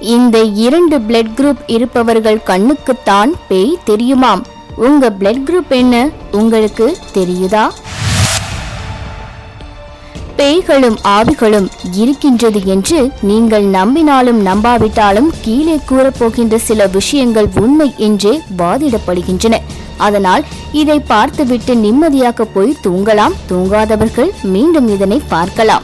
இந்த இரண்டு blood group இருப்பவர்கள் கண்ணுக்குத்தான் பேய் தெரியுமாம். உங்க பிளட் குரூப் என்ன? உங்களுக்கு தெரியுதா? பேய்களும் ஆவிகளும் இருக்கின்றது என்று நீங்கள் நம்பினாலும் நம்பாவிட்டாலும் கீழே கூறப்போகின்ற சில விஷயங்கள் உண்மை என்றே வாதிடப்படுகின்றன. அதனால் இதை பார்த்துவிட்டு நிம்மதியாக போய் தூங்கலாம். தூங்காதவர்கள் மீண்டும் இதனை பார்க்கலாம்.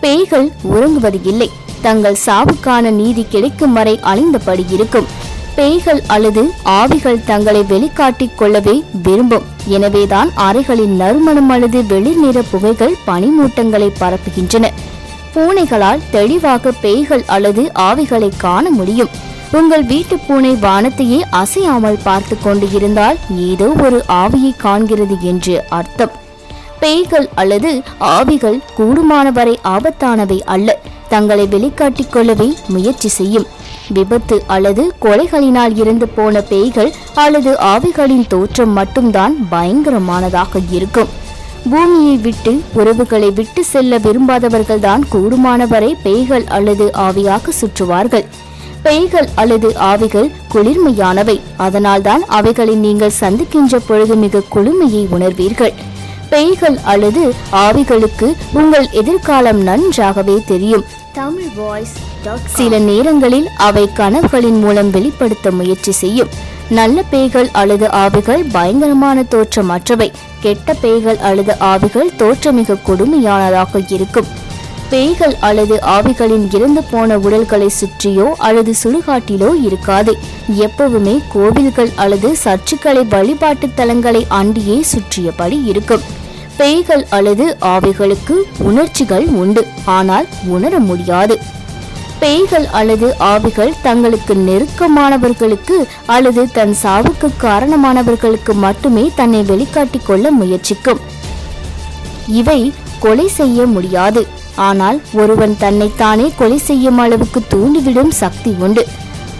பேய்கள் உறங்குவது இல்லை தங்கள் சாவுக்கான நீதி கிடைக்கும் வரை அழிந்தபடி இருக்கும். பேய்கள் அல்லது ஆவிகள் தங்களை வெளிக்காட்டிக் கொள்ளவே விரும்பும். எனவேதான் அறைகளின் நறுமணம் அல்லது வெளிர் நிற புகைகள் பனிமூட்டங்களை பரப்புகின்றன. பூனைகளால் தெளிவாக பேய்கள் அல்லது ஆவிகளை காண முடியும். உங்கள் வீட்டு பூனை வானத்தையே அசையாமல் பார்த்து கொண்டு இருந்தால் ஏதோ ஒரு ஆவியை காண்கிறது என்று அர்த்தம். பேய்கள் அல்லது ஆவிகள் கூடுமானவரை ஆபத்தானவை அல்ல. தங்களை வெளிக்காட்டிக் கொள்ளவே முயற்சி செய்யும். விபத்து அல்லது கொலைகளினால் இருந்து போன பேய்கள் அல்லது ஆவிகளின் தோற்றம் மட்டும்தான் பயங்கரமானதாக இருக்கும். பூமியை விட்டு உறவுகளை விட்டு செல்ல விரும்பாதவர்கள்தான் கூடுமானவரை பேய்கள் அல்லது ஆவியாக சுற்றுவார்கள். பேய்கள் அல்லது ஆவிகள் குளிர்மையானவை. அதனால்தான் அவைகளை நீங்கள் சந்திக்கின்ற பொழுது மிக குளுமையை உணர்வீர்கள். பேய்கள் அல்லது ஆவிகளுக்கு உங்கள் எதிர்காலம் நன்றாகவே தெரியும். தமிழ் வாய்ஸ் சில நேரங்களில் அவை கனவுகளின் மூலம் வெளிப்படுத்த முயற்சி செய்யும். நல்ல பேய்கள் அல்லது ஆவிகள் பயங்கரமான தோற்றமற்றவை. கெட்ட பேய்கள் அல்லது ஆவிகள் தோற்றம் மிக கொடுமையானதாக இருக்கும். பேய்கள் அல்லது ஆவிகளின் இறந்து போன உடல்களை சுற்றியோ அல்லது சுடுகாட்டிலோ இருக்காது. எப்பவுமே கோவில்கள் அல்லது சர்ச்சுக்களை வழிபாட்டு தலங்களை அண்டியே சுற்றியபடி இருக்கும். பேய்கள் அல்லது ஆவிகளுக்கு உணர்ச்சிகள் உண்டு. ஆனால் உணர முடியாது. பேய்கள் அல்லது ஆவிகள் தங்களுக்கு நெருக்கமானவர்களுக்கு அல்லது தன் சாவுக்கு காரணமானவர்களுக்கு மட்டுமே தன்னை வெளிக்காட்டிக் கொள்ள முயற்சிக்கும். இவை கொலை செய்ய முடியாது. ஆனால் ஒருவன் தன்னைத்தானே கொலை செய்யும் அளவுக்கு தூண்டிவிடும் சக்தி உண்டு.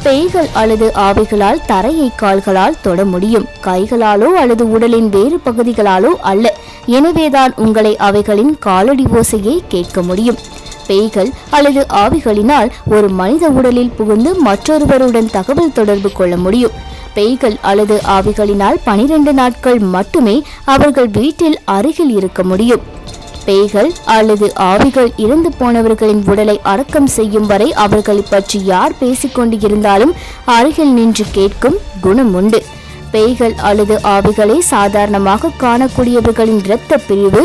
பேய்கள் அல்லது ஆவிகளால் தரையை கால்களால் தொட முடியும். கைகளாலோ அல்லது உடலின் வேறு பகுதிகளாலோ அல்ல. எனவேதான் உங்களை அவைகளின் காலடி ஓசையை கேட்க முடியும். பேய்கள் அல்லது ஆவிகளினால் ஒரு மனித உடலில் புகுந்து மற்றொருவருடன் தகவல் தொடர்பு கொள்ள முடியும். பேய்கள் அல்லது ஆவிகளினால் பனிரெண்டு நாட்கள் மட்டுமே அவர்கள் வீட்டில் அருகில் இருக்க முடியும். பேய்கள் அல்லது ஆவிகள் இறந்து போனவர்களின் உடலை அடக்கம் செய்யும் வரை அவர்களை பற்றி யார் பேசிக்கொண்டு இருந்தாலும் அருகில் நின்று கேட்கும் குணம் உண்டு. பேய்கள் அல்லது ஆவிகளை சாதாரணமாக காணக்கூடியவர்களின் இரத்த பிரிவு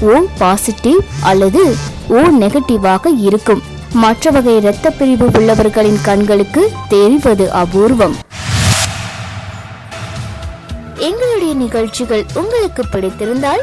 ஓ பாசிட்டிவ் அல்லது ஓ நெகட்டிவாக இருக்கும். மற்ற வகை இரத்த பிரிவு உள்ளவர்களின் கண்களுக்கு தெரிவது அபூர்வம். எங்களுடைய நிகழ்ச்சிகள் உங்களுக்கு பிடித்திருந்தால்